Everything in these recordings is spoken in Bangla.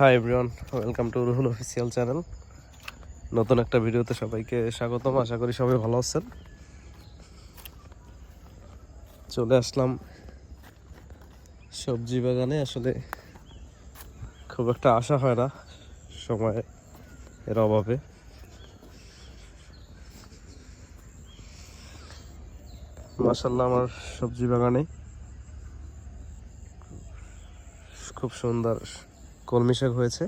Hi everyone welcome to Ruhul official channel নতুন একটা ভিডিওতে সবাইকে স্বাগতম, আশা করি সবাই ভালো আছেন। চলে আসলাম সবজি বাগানে, আসলে খুব একটা আশা হয় না সময় এর অভাবে। মাসাল্লাহ আমার সবজি বাগানে খুব সুন্দর কলমি শাক হয়েছে।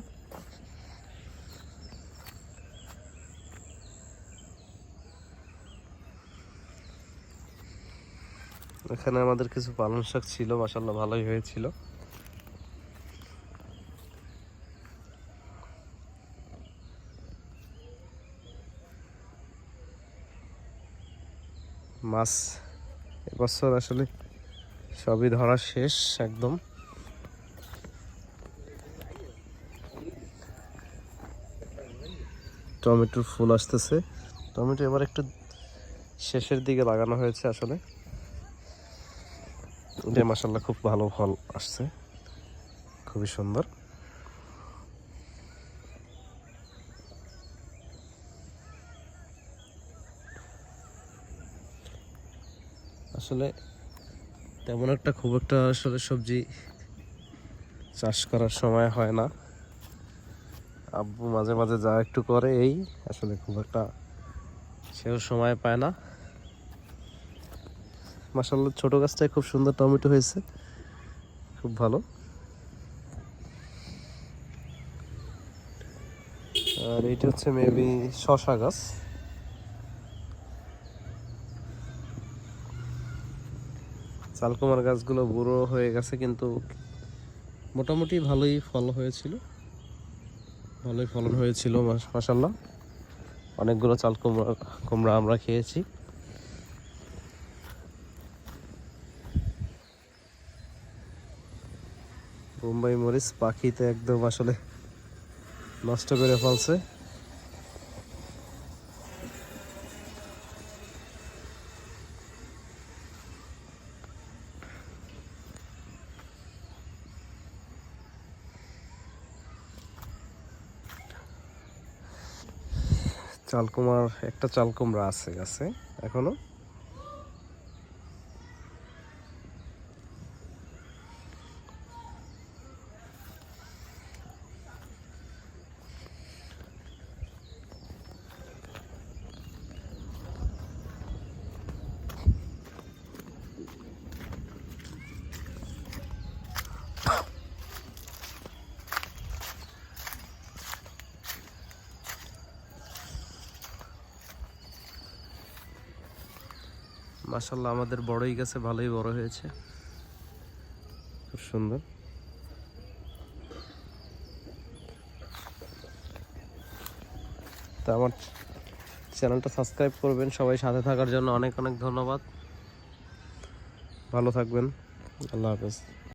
এখানে আমাদের কিছু পালং শাক ছিল মাসাল্লাহ ভালোই হয়েছিল। মাছ এবছর আসলে সবই ধরা শেষ একদম। টমেটোর ফুল আসতেছে। টমেটো এবার একটু শেষের দিকে লাগানো হয়েছে আসলে। এটা মাসাল্লাহ খুব ভালো ফল আসছে। খুবই সুন্দর। আসলে তেমন একটা খুব একটা আসলে সবজি চাষ করার সময় হয় না। আব্বু মাঝে মাঝে যা একটু করে, এই আসলে খুব একটা সেও সময় পায় না। মাসাল্লাহ ছোট গাছটায় খুব সুন্দর টমেটো হয়েছে। খুব ভালো। আর এইটা হচ্ছে মেবি শশা গাছ। চালকুমার গাছগুলো বুড়ো হয়ে গেছে, কিন্তু মোটামুটি ভালোই ফল হয়েছিল। ভালোই ফলন হয়েছিল, মাস- মাসাল্লাহ অনেকগুলো চাল কুমড়া কুমড়া আমরা খেয়েছি। বোম্বাই মরিচ পাখিতে একদম আসলে নষ্ট করে ফেলছে। চালকুমার একটা চালকুমড়া আছে গাছে এখনও। মাসাল্লাহ আমাদের বড়ই গাছে, ভালোই বড় হয়েছে। খুব সুন্দর। তা আমার চ্যানেলটা সাবস্ক্রাইব করবেন, সবাই সাথে থাকার জন্য অনেক অনেক ধন্যবাদ। ভালো থাকবেন, আল্লাহ হাফেজ।